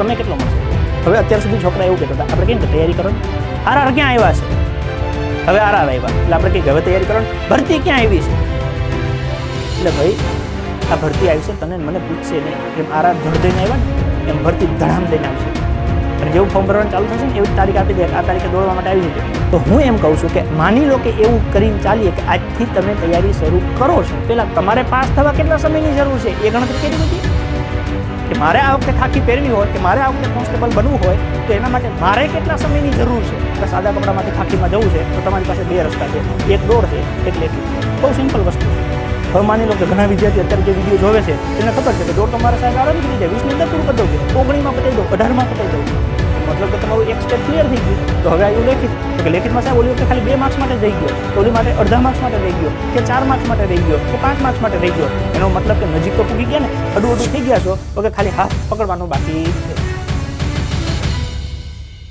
સમય કેટલો મળશે? હવે અત્યાર સુધી છોકરા એવું કહેતા હતા, આપણે કેમ તૈયારી કરો આર આર ક્યાં આવ્યા છે? હવે આર આર આવ્યા. એટલે આપણે કંઈક હવે તૈયારી કરો ભરતી ક્યાં આવી છે? એટલે ભાઈ, આ ભરતી આવી છે, તને મને પૂછશે નહીં. એમ આર આર ધડ દઈને આવ્યા ને, એમ ભરતી ધડામ દઈને આવશે. અને જેવું ફોર્મ ભરવાનું ચાલુ થશે ને, એવી તારીખ આપી દે, આ તારીખે દોડવા માટે આવી જશે તો હું એમ કહું છું કે, માની લો કે એવું કરીને ચાલીએ કે આજથી તમે તૈયારી શરૂ કરો છો. પહેલાં તમારે પાસ થવા કેટલા સમયની જરૂર છે? એ ગણતરી કરી દીધી? કે મારે આ વખતે ખાખી પહેરવી હોય કે મારે આ વખતે કોન્સ્ટેબલ બનવું હોય, તો એના માટે મારે કેટલા સમયની જરૂર છે? કે સાદા કપડામાંથી ખાખીમાં જવું છે, તો તમારી પાસે બે રસ્તા છે. એક દોડ છે એક લેખી બહુ સિમ્પલ વસ્તુ છે. હવે માની લો કે ઘણા વિદ્યાર્થી અત્યારે જે વીડિયો જોવે છે, એને ખબર છે કે દોડ તો મારા સાહેબ આરામ કરી જાય. વીસની અંદર પૂરું કરી દઉં ઓગણીમાં પતાવી દઉં, અઢારમાં પતાવી દઉં મતલબ કે તમારું એક સ્ટેપ ક્લિયર થઈ ગયું. તો હવે આવ્યું લેખિત કે લેખિતમાં સાહેબ ઓલી વખતે ખાલી બે માર્ક્સ માટે રહી ગયો ઓલી માટે અડધા માર્ક્સ માટે રહી ગયો, કે ચાર માર્ક્સ માટે રહી ગયો, કે પાંચ માર્ક્સ માટે રહી ગયો. એનો મતલબ કે નજીક તો પૂગી ગયા ને, અડું અડું થઈ ગયા છો, તો કે ખાલી હાથ પકડવાનું બાકી છે.